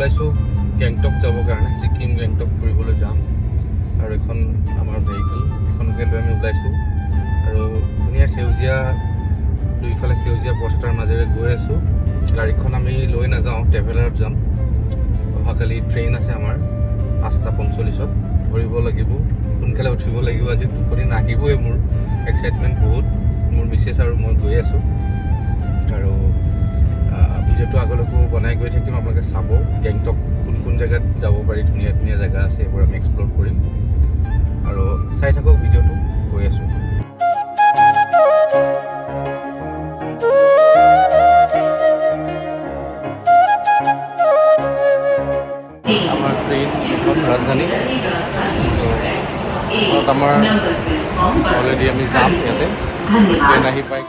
ওলাইছোঁ গেংটক যাবৰ কাৰণে, ছিকিম গেংটক ফুৰিবলৈ যাম। আৰু এখন আমাৰ ভেহিকেল এখনকে লৈ আমি ওলাইছোঁ। আৰু ধুনীয়া সেউজীয়া, দুইফালে সেউজীয়া বস্তাৰ মাজেৰে গৈ আছোঁ। গাড়ীখন আমি লৈ নাযাওঁ ট্ৰেভেলাৰত যাম। অহাকালি ট্ৰেইন আছে আমাৰ, পাঁচটা পঞ্চল্লিছত ধৰিব লাগিব, সোনকালে উঠিব লাগিব। আজি টোপনি নাহিবই মোৰ এক্সাইটমেণ্ট বহুত। মোৰ মিছেছ আৰু মই গৈ আছোঁ। আৰু ভিডিঅ'টো আগলৈকো বনাই গৈ থাকিম আপোনালোকে চাব গেংটক কোন কোন জেগাত যাব পাৰি ধুনীয়া ধুনীয়া জেগা আছে এইবোৰ আমি এক্সপ্ল'ৰ কৰিম। আৰু চাই থাকক ভিডিঅ'টো গৈ আছোঁ। আমাৰ ট্ৰেইন এখন ৰাজধানী। তো আমাৰ অলৰেডি আমি যাম ইয়াতে। ট্ৰেইন আহি পাই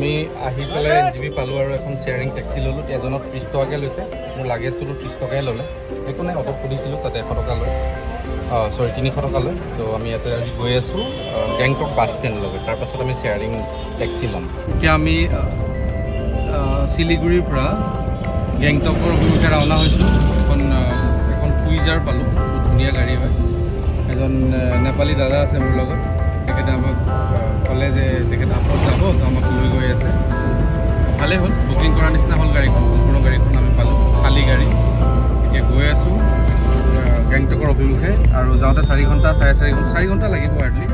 আমি আহি পেলাই এন জি বি পালোঁ আৰু এখন শ্বেয়াৰিং টেক্সি ল'লোঁ। এজনত ত্ৰিছ টকাকৈ লৈছে। মোৰ লাগেজটোতো ত্ৰিছ টকাই ল'লে। একো নাই, অট'ত সুধিছিলোঁ, তাতে এশ টকা লয়। অঁ চৰি তিনিশ টকা লয়। তো আমি ইয়াতে আজি গৈ আছোঁ গেংটক বাছ ষ্টেণ্ডলৈকে তাৰপাছত আমি শ্বেয়াৰিং টেক্সি ল'ম। এতিয়া আমি শিলিগুৰিৰ পৰা গেংটকৰ অভিমুখে ৰাওনা হৈছোঁ। এখন এখন কুইজাৰ পালোঁ। ধুনীয়া গাড়ী হয়। এজন নেপালী দাদা আছে মোৰ লগত। তো আমাক লৈ গৈ আছে। ভালেই হ'ল বুকিং কৰা নিচিনা হ'ল গাড়ীখন, সম্পূৰ্ণ গাড়ীখন আমি পালোঁ, খালী গাড়ী। এতিয়া গৈ আছোঁ গেংটকৰ অভিমুখে, আৰু যাওঁতে চাৰি ঘণ্টা, চাৰে চাৰি ঘণ্টা চাৰি ঘণ্টা লাগিব হাৰ্ডলি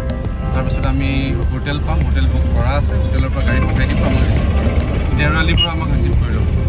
তাৰপিছত আমি হোটেল পাম, হোটেল বুক কৰা আছে, হোটেলৰ পৰা গাড়ী পঠাই দিব আমাক দেওৰালিৰ পৰা আমাক ৰিচিভ কৰি ল'ব।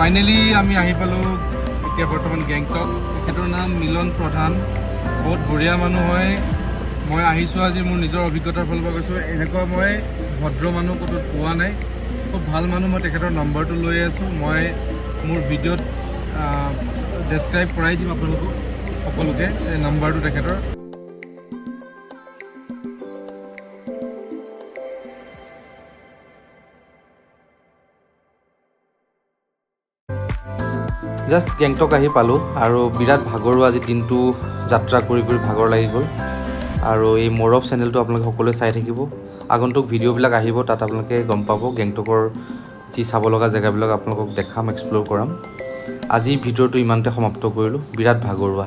ফাইনেলি আমি আহি পালোঁ এতিয়া বৰ্তমান গেংটক। তেখেতৰ নাম মিলন প্ৰধান। বহুত বঢ়িয়া মানুহ হয়। মই আহিছোঁ আজি মোৰ নিজৰ অভিজ্ঞতাৰ ফালৰ পৰা কৈছোঁ। এনেকুৱা মই ভদ্ৰ মানুহ ক'তো পোৱা নাই। খুব ভালো মানুহ মই তেখেতৰ নম্বৰটো লৈ আছোঁ। মই মোৰ ভিডিঅ'ত ডেছক্ৰাইব কৰাই দিম আপোনালোকক সকলোকে নম্বৰটো তেখেতৰ। জাষ্ট গেংটক আহি পালোঁ আৰু বিৰাট ভাগৰুৱা আজি দিনটো যাত্ৰা কৰি কৰি ভাগৰ লাগি গ'ল। আৰু এই মৰফ চেনেলটো আপোনালোকে সকলোৱে চাই থাকিব। আগন্তুক ভিডিঅ'বিলাক আহিব তাত আপোনালোকে গম পাব গেংটকৰ যি চাব লগা জেগাবিলাক আপোনালোকক দেখাম এক্সপ্ল'ৰ কৰাম। আজিৰ ভিডিঅ'টো ইমানতে সমাপ্ত কৰিলোঁ। বিৰাট ভাগৰুৱা।